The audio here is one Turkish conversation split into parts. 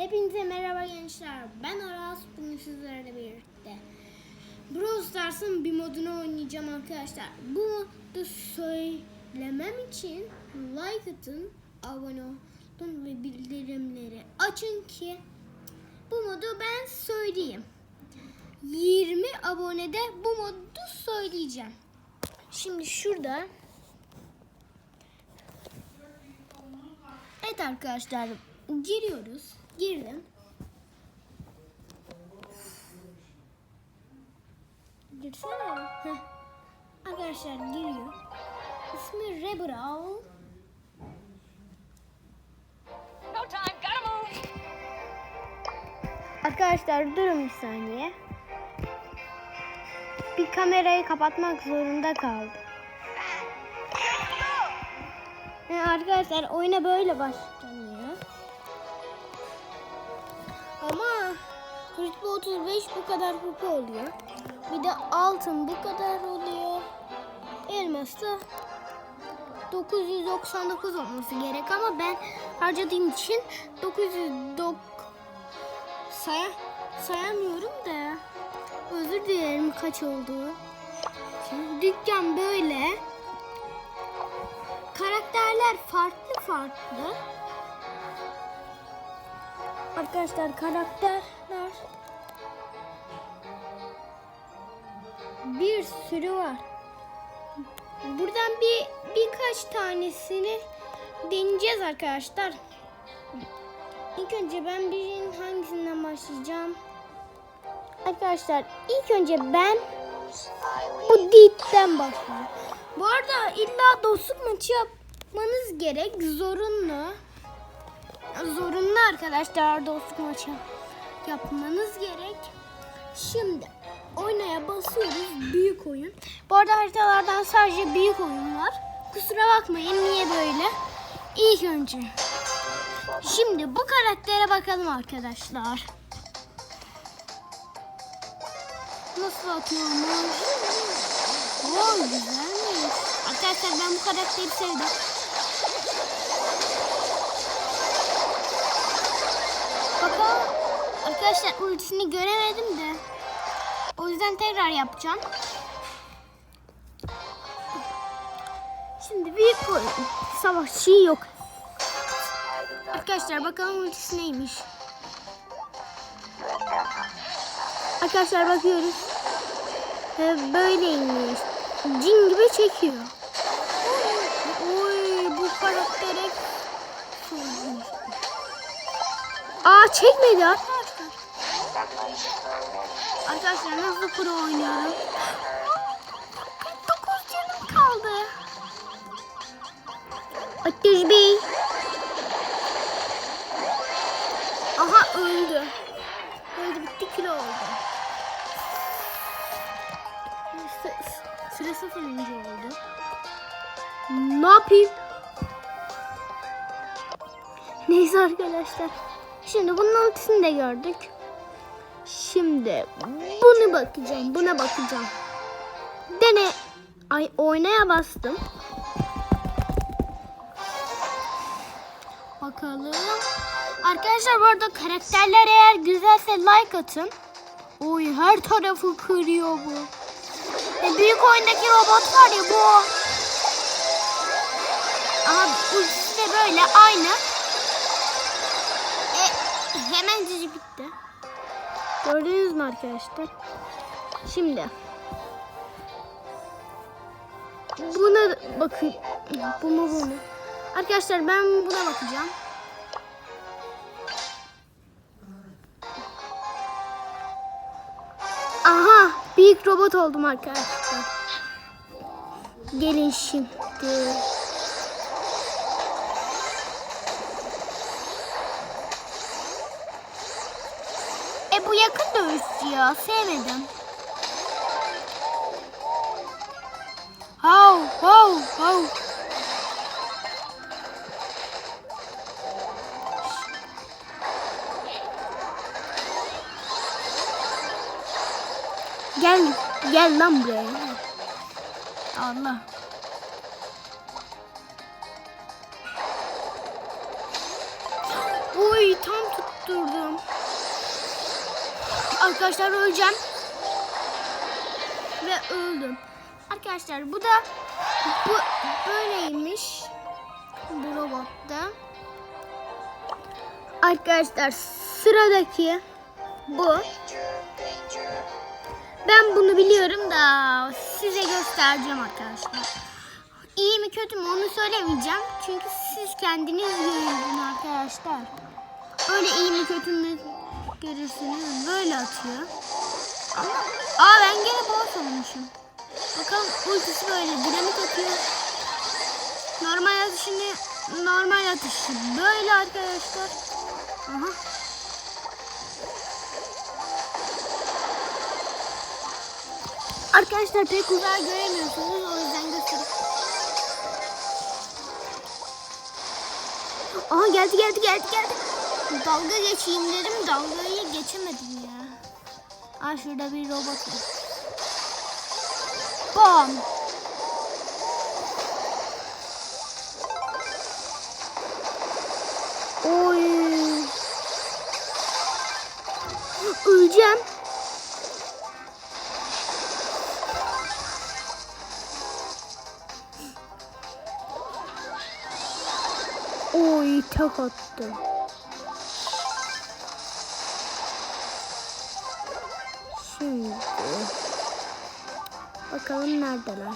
Hepinize merhaba gençler. Ben Aras. Bugün sizlerle birlikte Brawl Stars'ın bir modunu oynayacağım arkadaşlar. Bu modu söylemem için like atın, abone olun ve bildirimleri açın ki bu modu ben söyleyeyim. 20 abonede bu modu söyleyeceğim. Şimdi şurada Evet arkadaşlar giriyoruz. Girdim. Girsene. Heh. Arkadaşlar giriyor. İsmi move. Arkadaşlar durun bir saniye. Bir kamerayı kapatmak zorunda kaldım. Yani arkadaşlar oyuna böyle başlanıyor. Ama rütbe 35 bu kadar kupa oluyor. Bir de altın bu kadar oluyor. Elmas da 999 olması gerek ama ben harcadığım için 909 Say sayamıyorum da. Özür dilerim kaç oldu. Şimdi dükkan böyle. Karakterler farklı farklı. Arkadaşlar karakterler bir sürü var. Buradan bir birkaç tanesini deneyeceğiz arkadaşlar. İlk önce ben birinin hangisinden başlayacağım? Arkadaşlar ilk önce ben bu dipten başlayacağım. Bu arada illa dostluk maçı yapmanız gerek. Zorunlu. Zorunlu arkadaşlar dostluk maçı yapmanız gerek. Şimdi oynaya basıyoruz. Büyük oyun. Bu arada haritalardan sadece büyük oyun var. Kusura bakmayın niye böyle. İlk önce Şimdi bu karaktere bakalım arkadaşlar. Nasıl atıyormuş? Wow güzelmiş. Arkadaşlar ben bu karakteri sevdim. Bakalım. Arkadaşlar ultisini göremedim de. O yüzden tekrar yapacağım. Şimdi büyük oyun. Savaşçı yok. Arkadaşlar bakalım ultisi neymiş. Arkadaşlar bakıyoruz. He, böyleymiş. Cin gibi çekiyor. Oy bu karaktere Aa çekmedi arkadaşlar. Arkadaşlar nasıl pro oynuyorum. 49 canım kaldı. Ateş Bey. Aha öldü. Öldü bitti kilo oldu. Sıra sıfırıncı oldu. Ne yapayım? Neyse arkadaşlar. Şimdi bunun ultisini de gördük. Şimdi bunu bakacağım. Buna bakacağım. Dene. Ay oynaya bastım. Bakalım. Arkadaşlar bu arada karakterler eğer güzelse like atın. Oy her tarafı kırıyor bu. E, büyük oyundaki robot var ya bu. Aha ultisi de böyle aynı. Hemen cici bitti. Gördünüz mü arkadaşlar? Şimdi. Buna bakın. Bu mu bu mu? Arkadaşlar ben buna bakacağım. Aha büyük robot oldum arkadaşlar. Gelin şimdi. E bu yakın dövüş ya sevmedim. Hav hav hav. Gel gel lan buraya. Allah. Arkadaşlar öleceğim. Ve öldüm. Arkadaşlar bu da bu böyleymiş. Bu robotta. Arkadaşlar sıradaki bu. Ben bunu biliyorum da size göstereceğim arkadaşlar. İyi mi kötü mü onu söylemeyeceğim. Çünkü siz kendiniz görün arkadaşlar. Öyle iyi mi kötü mü görürsünüz. Böyle atıyor. Ama aa ben gene boss olmuşum. Bakalım ultisi böyle dinamik atıyor. Normal atışını normal atışı böyle arkadaşlar. Aha. Arkadaşlar pek uzağa göremiyorsunuz o yüzden göstereyim. Aha geldi geldi geldi geldi. Dalga geçeyim dedim dalgayı geçemedim ya. Aa şurada bir robot var. Bam. Oy. Öleceğim. Oy tek attı. Şimdi bakalım neredeler.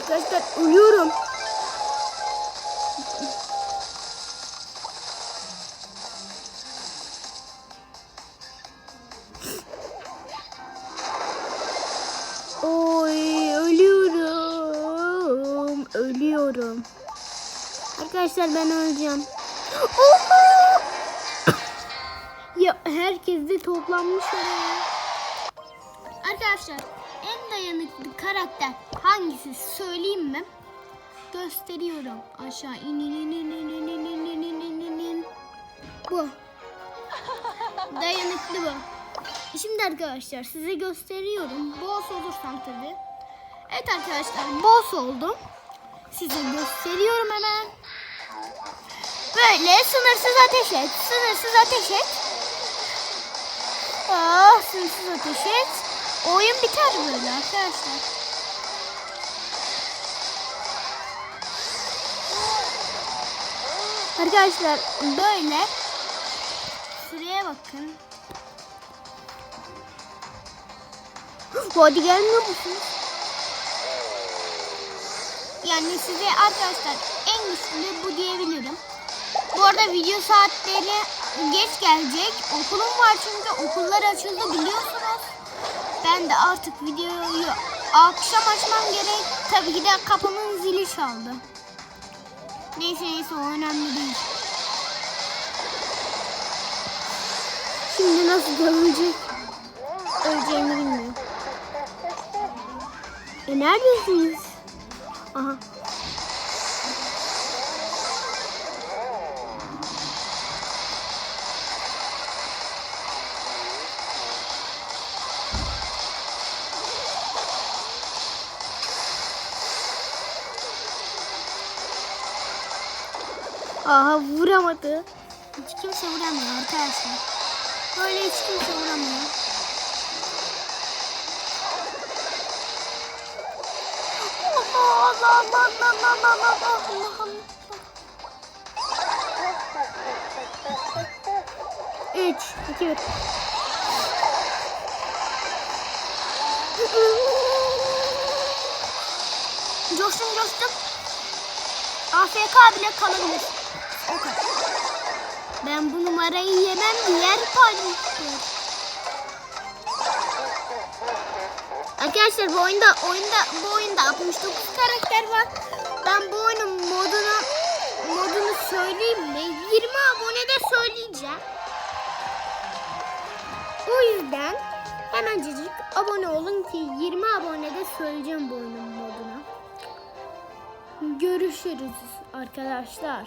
Arkadaşlar uyuyorum. Oy ölüyorum. Ölüyorum. Arkadaşlar ben öleceğim. Oha! Ya herkes de toplanmış oraya. Arkadaşlar en dayanıklı karakter hangisi söyleyeyim mi? Gösteriyorum. Aşağı in in in in in in in in in in in in. Bu. Dayanıklı bu. Şimdi arkadaşlar size gösteriyorum. Boss olursam tabii. Evet arkadaşlar boss oldum. Size gösteriyorum hemen. Böyle sınırsız ateş et. Sınırsız ateş et. Ah sınırsız ateş et. Oyun biter böyle arkadaşlar. Arkadaşlar böyle şuraya bakın. Hadi gelmiyor musunuz? Yani size arkadaşlar en güçlü bu diyebilirim. Bu arada video saatleri geç gelecek. Okulum var çünkü okullar açıldı biliyorsunuz. Ben de artık videoyu akşam açmam gerek. Tabii ki de kapımın zili çaldı. Neyse neyse o önemli değil. Şimdi nasıl dövecek? Öleceğimi bilmiyorum. E neredesiniz? Aha. Aha vuramadı. Hiç kimse vuramıyor arkadaşlar. Böyle hiç kimse vuramıyor. Allah Allah Allah Allah Allah Allah Allah. Üç, iki, bir. Coştum coştum. AFK bile kalabilir. O kadar. Ben bu numarayı yemem diğer paylaştır. Arkadaşlar bu oyunda oyunda bu oyunda 69 karakter var. Ben bu oyunun modunu modunu söyleyeyim mi? 20 abonede söyleyeceğim. O yüzden hemencecik abone olun ki 20 abonede söyleyeceğim bu oyunun modunu. Görüşürüz arkadaşlar.